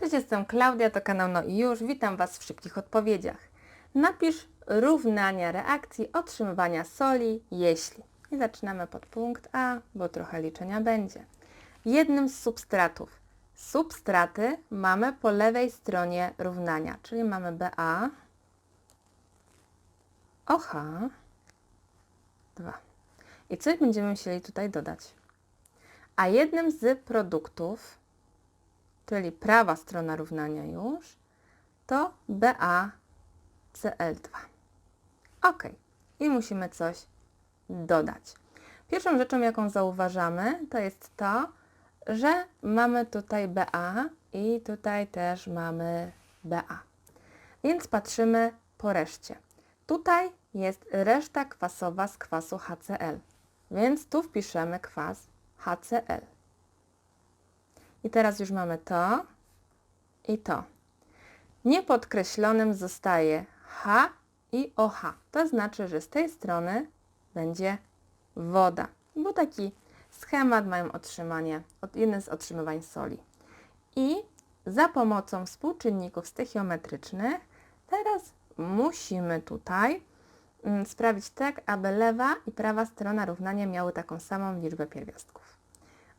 Cześć, jestem Klaudia, to kanał No i już. Witam Was w szybkich odpowiedziach. Napisz równania reakcji otrzymywania soli, jeśli. I zaczynamy pod punkt A, bo trochę liczenia będzie. Jednym z substratów. Substraty mamy po lewej stronie równania, czyli mamy BA, OH, 2. I coś będziemy musieli tutaj dodać. A jednym z produktów czyli prawa strona równania już, to BaCl2. Ok. I musimy coś dodać. Pierwszą rzeczą, jaką zauważamy, to jest to, że mamy tutaj Ba i tutaj też mamy Ba. Więc patrzymy po reszcie. Tutaj jest reszta kwasowa z kwasu HCl, więc tu wpiszemy kwas HCl. I teraz już mamy to i to. Niepodkreślonym zostaje H i OH. To znaczy, że z tej strony będzie woda. Bo taki schemat mają otrzymanie, jeden z otrzymywań soli. I za pomocą współczynników stechiometrycznych teraz musimy tutaj mm, sprawić tak, aby lewa i prawa strona równania miały taką samą liczbę pierwiastków.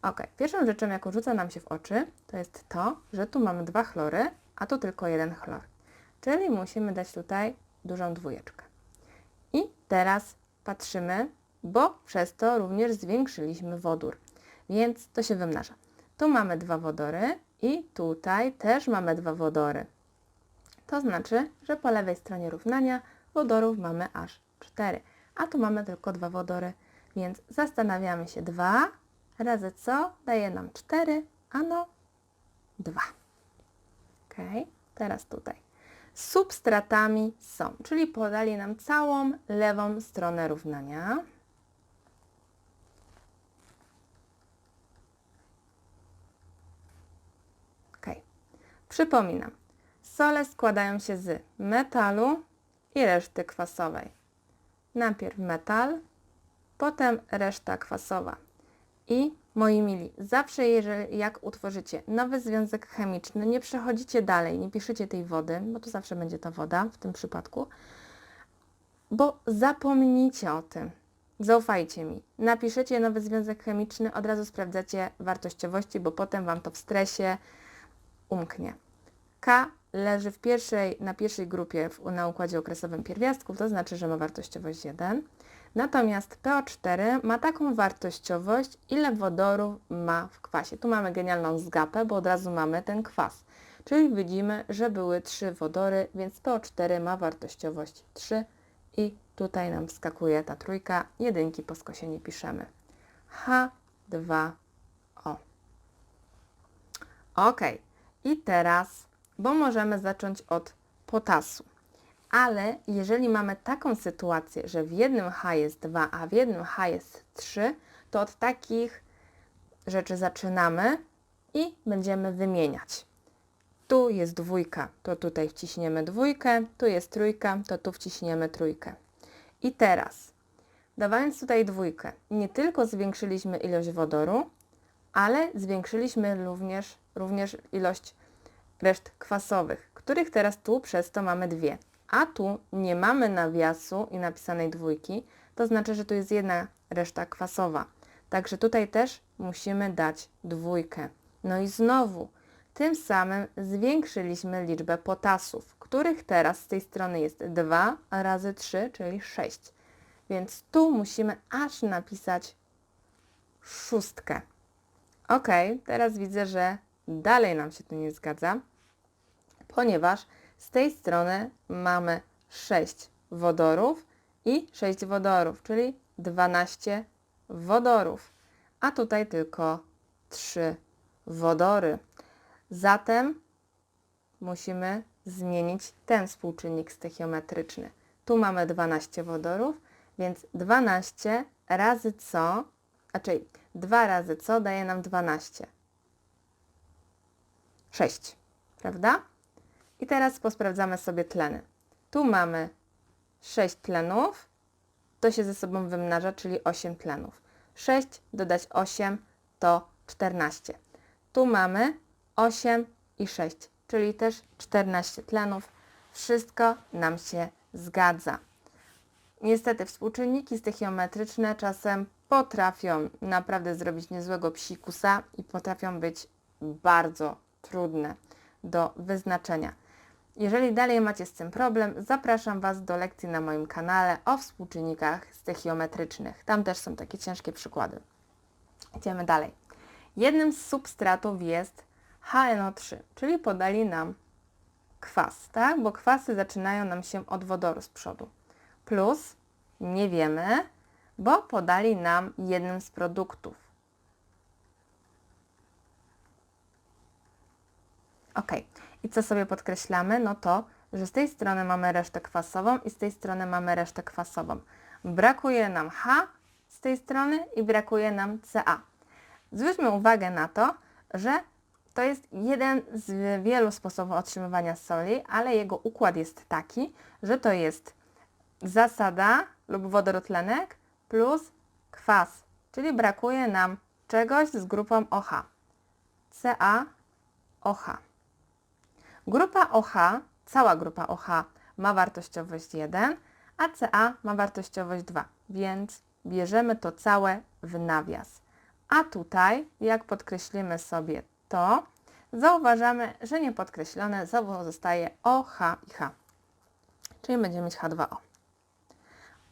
Ok, pierwszą rzeczą, jaką rzuca nam się w oczy, to jest to, że tu mamy dwa chlory, a tu tylko jeden chlor. Czyli musimy dać tutaj dużą dwójeczkę. I teraz patrzymy, bo przez to również zwiększyliśmy wodór, więc to się wymnaża. Tu mamy dwa wodory i tutaj też mamy dwa wodory. To znaczy, że po lewej stronie równania wodorów mamy aż 4, a tu mamy tylko dwa wodory, więc zastanawiamy się 2 razy co daje nam 4, ano 2. Ok, teraz tutaj. Substratami są, czyli podali nam całą lewą stronę równania. Ok, przypominam. Sole składają się z metalu i reszty kwasowej. Najpierw metal, potem reszta kwasowa. I moi mili, zawsze jeżeli jak utworzycie nowy związek chemiczny, nie przechodzicie dalej, nie piszecie tej wody, bo to zawsze będzie ta woda w tym przypadku, bo zapomnijcie o tym. Zaufajcie mi. Napiszecie nowy związek chemiczny, od razu sprawdzacie wartościowości, bo potem Wam to w stresie umknie. K leży w pierwszej, na pierwszej grupie w, na układzie okresowym pierwiastków, to znaczy, że ma wartościowość 1. Natomiast PO4 ma taką wartościowość, ile wodoru ma w kwasie. Tu mamy genialną zgapę, bo od razu mamy ten kwas. Czyli widzimy, że były trzy wodory, więc PO4 ma wartościowość 3 i tutaj nam wskakuje ta trójka, jedynki po skosie nie piszemy. H2O. Ok, i teraz, bo możemy zacząć od potasu. Ale jeżeli mamy taką sytuację, że w jednym H jest 2, a w jednym H jest 3, to od takich rzeczy zaczynamy i będziemy wymieniać. Tu jest dwójka, to tutaj wciśniemy dwójkę, tu jest trójka, to tu wciśniemy trójkę. I teraz, dawając tutaj dwójkę, nie tylko zwiększyliśmy ilość wodoru, ale zwiększyliśmy również, również ilość reszt kwasowych, których teraz tu przez to mamy dwie a tu nie mamy nawiasu i napisanej dwójki, to znaczy, że tu jest jedna reszta kwasowa. Także tutaj też musimy dać dwójkę. No i znowu, tym samym zwiększyliśmy liczbę potasów, których teraz z tej strony jest 2 razy 3, czyli 6. Więc tu musimy aż napisać szóstkę. Ok, teraz widzę, że dalej nam się to nie zgadza, ponieważ z tej strony mamy 6 wodorów i 6 wodorów, czyli 12 wodorów, a tutaj tylko 3 wodory. Zatem musimy zmienić ten współczynnik stechiometryczny. Tu mamy 12 wodorów, więc 12 razy co, znaczy 2 razy co daje nam 12. 6, prawda? I teraz posprawdzamy sobie tleny. Tu mamy 6 tlenów, to się ze sobą wymnaża, czyli 8 tlenów. 6 dodać 8 to 14. Tu mamy 8 i 6, czyli też 14 tlenów. Wszystko nam się zgadza. Niestety współczynniki stechiometryczne czasem potrafią naprawdę zrobić niezłego psikusa i potrafią być bardzo trudne do wyznaczenia. Jeżeli dalej macie z tym problem, zapraszam Was do lekcji na moim kanale o współczynnikach stechiometrycznych. Tam też są takie ciężkie przykłady. Idziemy dalej. Jednym z substratów jest HNO3, czyli podali nam kwas, tak? Bo kwasy zaczynają nam się od wodoru z przodu. Plus nie wiemy, bo podali nam jednym z produktów. Ok, i co sobie podkreślamy? No to, że z tej strony mamy resztę kwasową i z tej strony mamy resztę kwasową. Brakuje nam H z tej strony i brakuje nam Ca. Zwróćmy uwagę na to, że to jest jeden z wielu sposobów otrzymywania soli, ale jego układ jest taki, że to jest zasada lub wodorotlenek plus kwas, czyli brakuje nam czegoś z grupą OH. Ca, OH. Grupa OH, cała grupa OH ma wartościowość 1, a Ca ma wartościowość 2, więc bierzemy to całe w nawias. A tutaj, jak podkreślimy sobie to, zauważamy, że niepodkreślone zostaje OH i H. Czyli będziemy mieć H2O.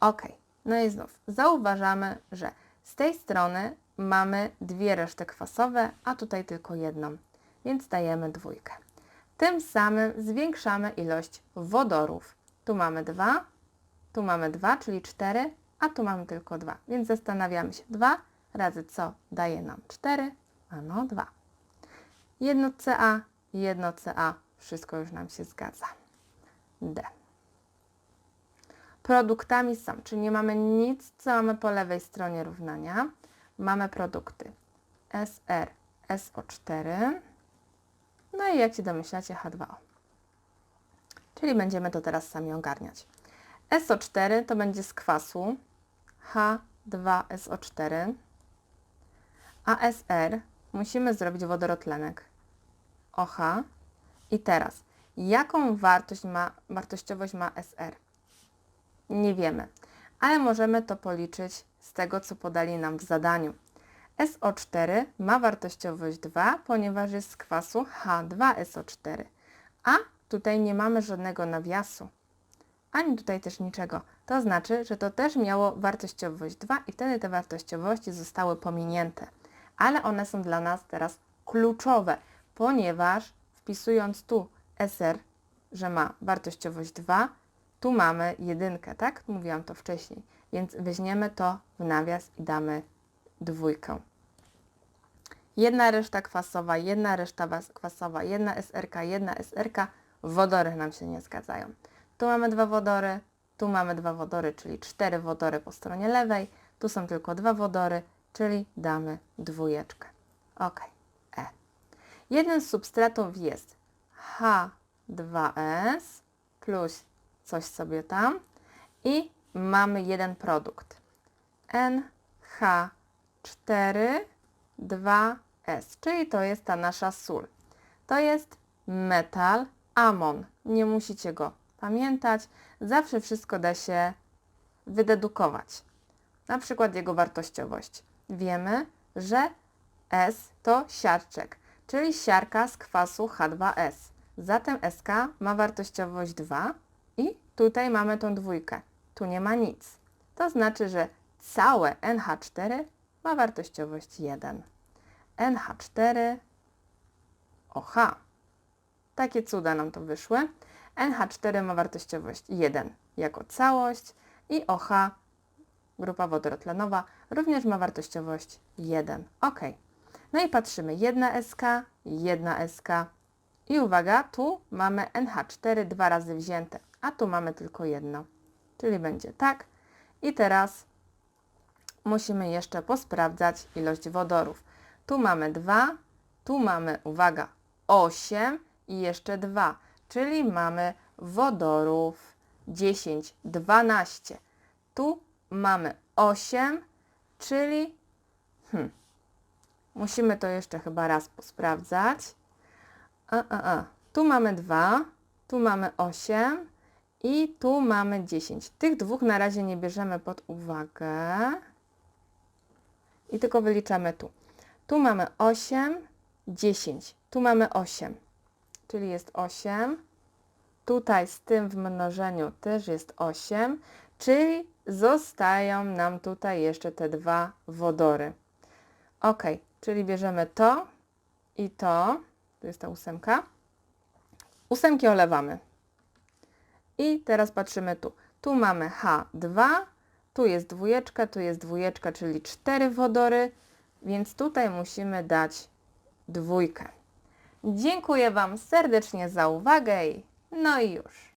Ok, no i znów zauważamy, że z tej strony mamy dwie reszty kwasowe, a tutaj tylko jedną, więc dajemy dwójkę. Tym samym zwiększamy ilość wodorów. Tu mamy dwa, tu mamy dwa, czyli cztery, a tu mamy tylko dwa, więc zastanawiamy się, dwa razy co daje nam 4? Ano 2. Jedno CA, jedno CA, wszystko już nam się zgadza. D. Produktami są, czyli nie mamy nic, co mamy po lewej stronie równania. Mamy produkty SR, SO4, no i jak się domyślacie H2O. Czyli będziemy to teraz sami ogarniać. SO4 to będzie z kwasu H2SO4, ASR musimy zrobić wodorotlenek OH. I teraz, jaką wartość ma, wartościowość ma SR? Nie wiemy, ale możemy to policzyć z tego, co podali nam w zadaniu. SO4 ma wartościowość 2, ponieważ jest z kwasu H2SO4, a tutaj nie mamy żadnego nawiasu, ani tutaj też niczego. To znaczy, że to też miało wartościowość 2 i wtedy te wartościowości zostały pominięte ale one są dla nas teraz kluczowe, ponieważ wpisując tu SR, że ma wartościowość 2, tu mamy jedynkę, tak? Mówiłam to wcześniej, więc weźmiemy to w nawias i damy dwójkę. Jedna reszta kwasowa, jedna reszta kwasowa, jedna SRK, jedna SRK, wodory nam się nie zgadzają. Tu mamy dwa wodory, tu mamy dwa wodory, czyli cztery wodory po stronie lewej, tu są tylko dwa wodory, czyli damy dwójeczkę. Ok, E. Jeden z substratów jest H2S plus coś sobie tam i mamy jeden produkt NH4 2S, czyli to jest ta nasza sól. To jest metal amon. Nie musicie go pamiętać. Zawsze wszystko da się wydedukować. Na przykład jego wartościowość wiemy, że S to siarczek, czyli siarka z kwasu H2S. Zatem SK ma wartościowość 2 i tutaj mamy tą dwójkę. Tu nie ma nic. To znaczy, że całe NH4 ma wartościowość 1. NH4 OH. Takie cuda nam to wyszły. NH4 ma wartościowość 1 jako całość i OH grupa wodorotlenowa, również ma wartościowość 1. OK. No i patrzymy, jedna SK, jedna SK. I uwaga, tu mamy NH4 dwa razy wzięte, a tu mamy tylko jedno. Czyli będzie tak. I teraz musimy jeszcze posprawdzać ilość wodorów. Tu mamy 2, tu mamy, uwaga, 8 i jeszcze 2, czyli mamy wodorów 10, 12. Tu mamy 8, czyli hmm, musimy to jeszcze chyba raz posprawdzać. A, a, a. Tu mamy 2, tu mamy 8 i tu mamy 10. Tych dwóch na razie nie bierzemy pod uwagę. I tylko wyliczamy tu. Tu mamy 8, 10. Tu mamy 8, czyli jest 8. Tutaj z tym w mnożeniu też jest 8, czyli zostają nam tutaj jeszcze te dwa wodory. Ok, czyli bierzemy to i to. Tu jest ta ósemka. Ósemki olewamy. I teraz patrzymy tu. Tu mamy H2, tu jest dwójeczka, tu jest dwójeczka, czyli cztery wodory, więc tutaj musimy dać dwójkę. Dziękuję Wam serdecznie za uwagę i no i już.